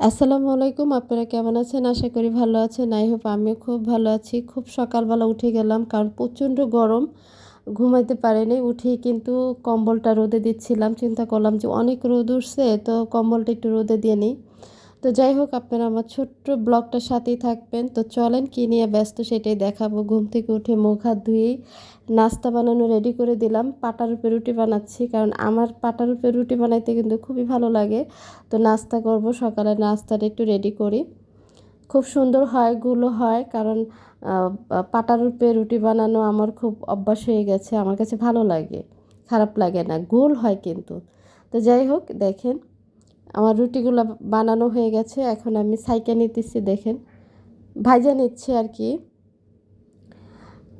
আসসালামু আলাইকুম, আপনারা কেমন আছেন? আশা করি ভালো আছেন। আই হোপ আমিও খুব ভালো আছি। খুব সকালবেলা উঠে গেলাম, কারণ প্রচণ্ড গরম। ঘুমাইতে পারেনি, উঠেই কিন্তু কম্বলটা রোদে দিচ্ছিলাম। চিন্তা করলাম যে অনেক রোদ উঠছে, তো কম্বলটা একটু রোদে দিয়ে নিই। তো যাই হোক, আপনারা আমার ছোট্ট ব্লগটার সাথেই থাকবেন। তো চলেন, কী নিয়ে ব্যস্ত সেটাই দেখাবো। ঘুম থেকে উঠে মুখ হাত ধুয়েই নাস্তা বানানো রেডি করে দিলাম। পাটার উপরে রুটি বানাচ্ছি, কারণ আমার পাটার উপরে রুটি বানাইতে কিন্তু খুবই ভালো লাগে। তো নাস্তা করব, সকালে নাস্তাটা একটু রেডি করি। খুব সুন্দর হয়, গুলো হয়, কারণ পাটার উপরে রুটি বানানো আমার খুব অভ্যাস হয়ে গেছে। আমার কাছে ভালো লাগে, খারাপ লাগে না, গোল হয় কিন্তু। তো যাই হোক, দেখেন আমার রুটিগুলো বানানো হয়ে গেছে, এখন আমি সাইকে নিতেছি, দেখেন। ভাজা নিচ্ছি আর কি।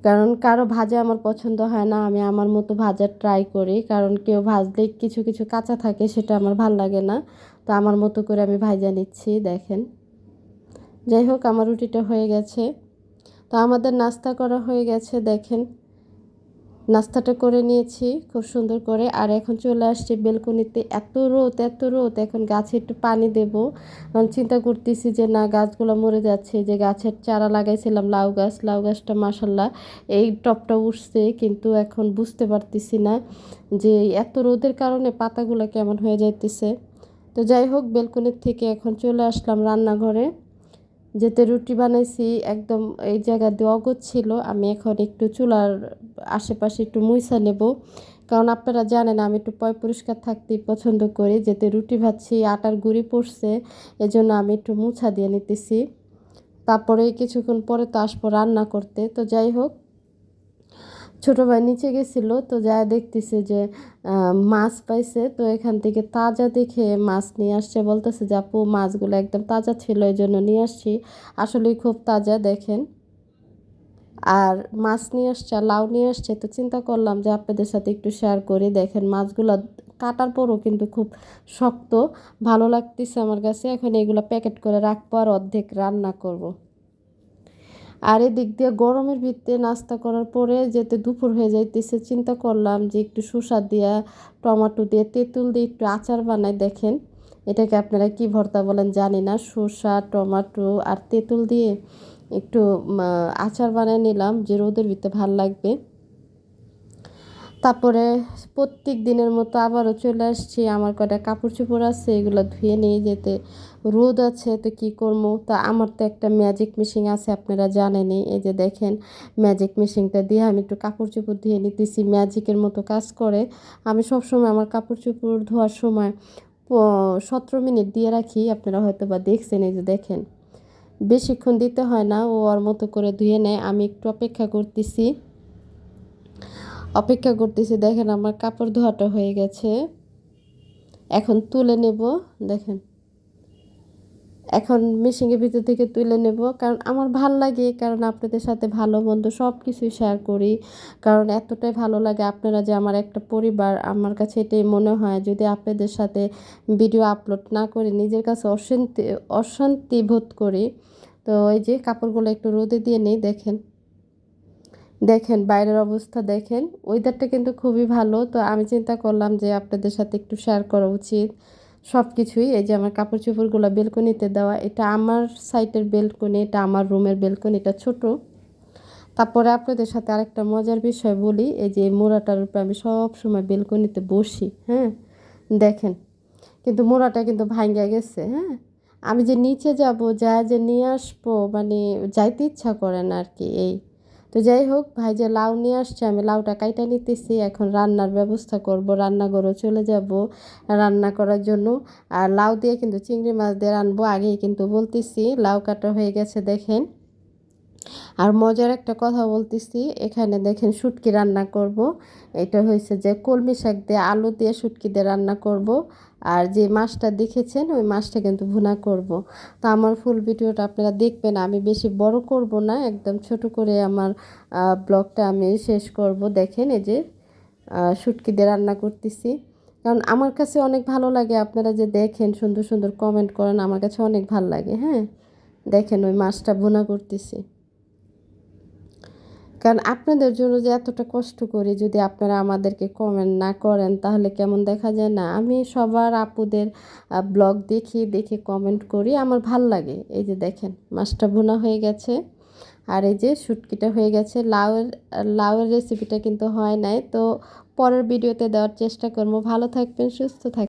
কারণ কারও ভাজা আমার পছন্দ হয় না, আমি আমার মতো ভাজা ট্রাই করি। কারণ কেউ ভাজলে কিছু কিছু কাঁচা থাকে, সেটা আমার ভালো লাগে না। তো আমার মতো করে আমি ভাজা নিচ্ছি, দেখেন। যাই হোক, আমার রুটিটা হয়ে গেছে। তো আমাদের নাস্তা করা হয়ে গেছে, দেখেন। নাস্তাটা করে নিয়েছি, খুব সুন্দর করে। আর এখন চলে আসছে বেলকনিতে। এত রোদ এত রোদ। এখন গাছে একটু পানি দেব। কারণ চিন্তা করতেছি যে না, গাছগুলো মরে যাচ্ছে। যে গাছের চারা লাগাইছিলাম, লাউ গাছ, লাউ গাছটা মাসাল্লাহ এই টপটা উঠছে। কিন্তু এখন বুঝতে পারতেছি না যে এত রোদের কারণে পাতাগুলো কেমন হয়ে যাইতেছে। তো যাই হোক, বেলকনির থেকে এখন চলে আসলাম রান্নাঘরে। যেতে রুটি বানাইছি, একদম এই জায়গা দিয়ে অগত ছিল। আমি এখন একটু চুলার আশেপাশে একটু মুইসা নেব। কারণ আপনারা জানেন আমি একটু পয় পরিষ্কার থাকতেই পছন্দ করি। যেতে রুটি ভাজছি, আটার গুঁড়ি পড়ছে, এজন্য আমি একটু মুছা দিয়ে নিতেছি। তারপরে কিছুক্ষণ পরে তো আসব রান্না করতে। তো যাই হোক ছোটো ভাই নিচে গেছিল, তো যা দেখতেছে যে মাছ পাইছে, তো এখান থেকে তাজা দেখে মাছ নিয়ে আসছে। বলতেছে যে, আপু, মাছগুলো একদম তাজা ছিল এই জন্য নিয়ে আসছি। আসলেই খুব তাজা, দেখেন। আর মাছ নিয়ে আসছে লাউ নিয়ে আসছে, তো চিন্তা করলাম যে, আপনাদের সাথে একটু শেয়ার করি। দেখেন, মাছগুলো কাটার পরও কিন্তু খুব শক্ত, ভালো লাগতেছে আমার কাছে। এখন এগুলো প্যাকেট করে রাখব আর অর্ধেক রান্না করব। আর এদিক দিয়ে গরমের ভিতরে নাস্তা করার পরে যেতে দুপুর হয়ে যাইতেছে, চিন্তা করলাম যে একটু শসা দিয়া, টমাটো দিয়ে তেঁতুল দিয়ে একটু আচার বানাই, দেখেন। এটাকে আপনারা কি ভর্তা বলেন জানি না, শসা, টমাটো আর তেঁতুল দিয়ে একটু আচার বানিয়ে নিলাম যে রোদের ভিতরে ভালো লাগবে। তারপরে প্রত্যেক দিনের মতো আবারও চলে আসছি। আমার কটা কাপড় চোপড় আছে, এগুলো ধুয়ে নিয়ে যেতে রোদ আছে, তো কী করব? তা আমার তো একটা ম্যাজিক মেশিন আছে, আপনারা জানেনই। এই যে দেখেন ম্যাজিক মেশিনটা দিয়ে আমি একটু কাপড় চোপড় ধুয়ে নিতেছি ম্যাজিকের মতো কাজ করে। আমি সবসময় আমার কাপড় চোপড় ধোয়ার সময় সতেরো মিনিট দিয়ে রাখি, আপনারা হয়তো বা দেখছেন, এই যে দেখেন। বেশিক্ষণ দিতে হয় না, ও ওর মতো করে ধুয়ে নেয়। আমি একটু অপেক্ষা করতেছি। অপেক্ষা করতেছি, দেখেন আমার কাপড় ধোয়াটা হয়ে গেছে। এখন তুলে নেব, দেখেন। এখন মেশিনের ভিতর থেকে তুলে নেব, কারণ আমার ভালো লাগে, কারণ আপনাদের সাথে ভালো মন্দ সব কিছুই শেয়ার করি। কারণ এতটাই ভালো লাগে আপনারা যে আমার একটা পরিবার, আমার কাছে এটাই মনে হয়, যদি আপনাদের সাথে ভিডিও আপলোড না করে, নিজের কাছে অশান্তি অশান্তি বোধ করি। তো ওই যে কাপড়গুলো একটু রোদে দিয়ে নেই, দেখেন। দেখেন, বাইরের অবস্থা দেখেন। ওয়েদারটা কিন্তু খুবই ভালো। তো আমি চিন্তা করলাম যে আপনাদের সাথে একটু শেয়ার করা উচিত সব কিছুই এই যে আমার কাপড় চোপড়গুলো বেলকনিতে দেওয়া, এটা আমার সাইটের বেলকনি, এটা আমার রুমের বেলকনি, এটা ছোট। তারপরে আপনাদের সাথে আরেকটা মজার বিষয় বলি, এই যে মোড়াটার উপরে আমি সব সময় বেলকনিতে বসি হ্যাঁ? দেখেন, কিন্তু মোড়াটা কিন্তু ভাঙ্গা গেছে হ্যাঁ? আমি যে নিচে যাব, যা যে নিয়ে আসব মানে যাইতে ইচ্ছা করে না আর কি, এই তো যাই হোক, ভাই যে লাউ নিয়ে আসছে, আমি লাউটা কাইটা নিতেছি। এখন রান্নার ব্যবস্থা করব, রান্নাঘরও চলে যাব রান্না করার জন্য। আর লাউ দিয়ে কিন্তু চিংড়ি মাছ দিয়ে রানবো আগেই কিন্তু বলতেছি, লাউ কাটা হয়ে গেছে দেখেন। আর মজার একটা কথা বলতেছি, এখানে দেখেন শুটকি রান্না করব। এটা হয়েছে যে কলমি শাক দিয়ে আলু দিয়ে শুটকি দিয়ে রান্না করব। আর যে মাছটা দেখেছেন, ওই মাছটা কিন্তু ভুনা করব। তো আমার ফুল ভিডিওটা আপনারা দেখবেন, আমি বেশি বড় করব না, একদম ছোট করে আমার ব্লগটা আমি শেষ করব। দেখেন এই যে শুটকি দিয়ে রান্না করতেছি। কারণ আমার কাছে অনেক ভালো লাগে, আপনারা যে দেখেন, সুন্দর সুন্দর কমেন্ট করেন, আমার কাছে অনেক ভালো লাগে হ্যাঁ? দেখেন ওই মাছটা ভুনা করতেছি। কারণ আপনাদের জন্য যে এতটা কষ্ট করি যদি আপনারা আমাদেরকে কমেন্ট না করেন, তাহলে কেমন দেখা যায় না? আমি সবার আপুদের ব্লগ দেখি, দেখে কমেন্ট করি, আমার ভালো লাগে। এই যে দেখেন, মাছটা ভুনা হয়ে গেছে। আর এই যে শুটকিটা হয়ে গেছে, লাউয়ের লাউয়ের রেসিপিটা কিন্তু হয় নাই। তো পরের ভিডিওতে দেওয়ার চেষ্টা করব। ভালো থাকবেন, সুস্থ থাকবেন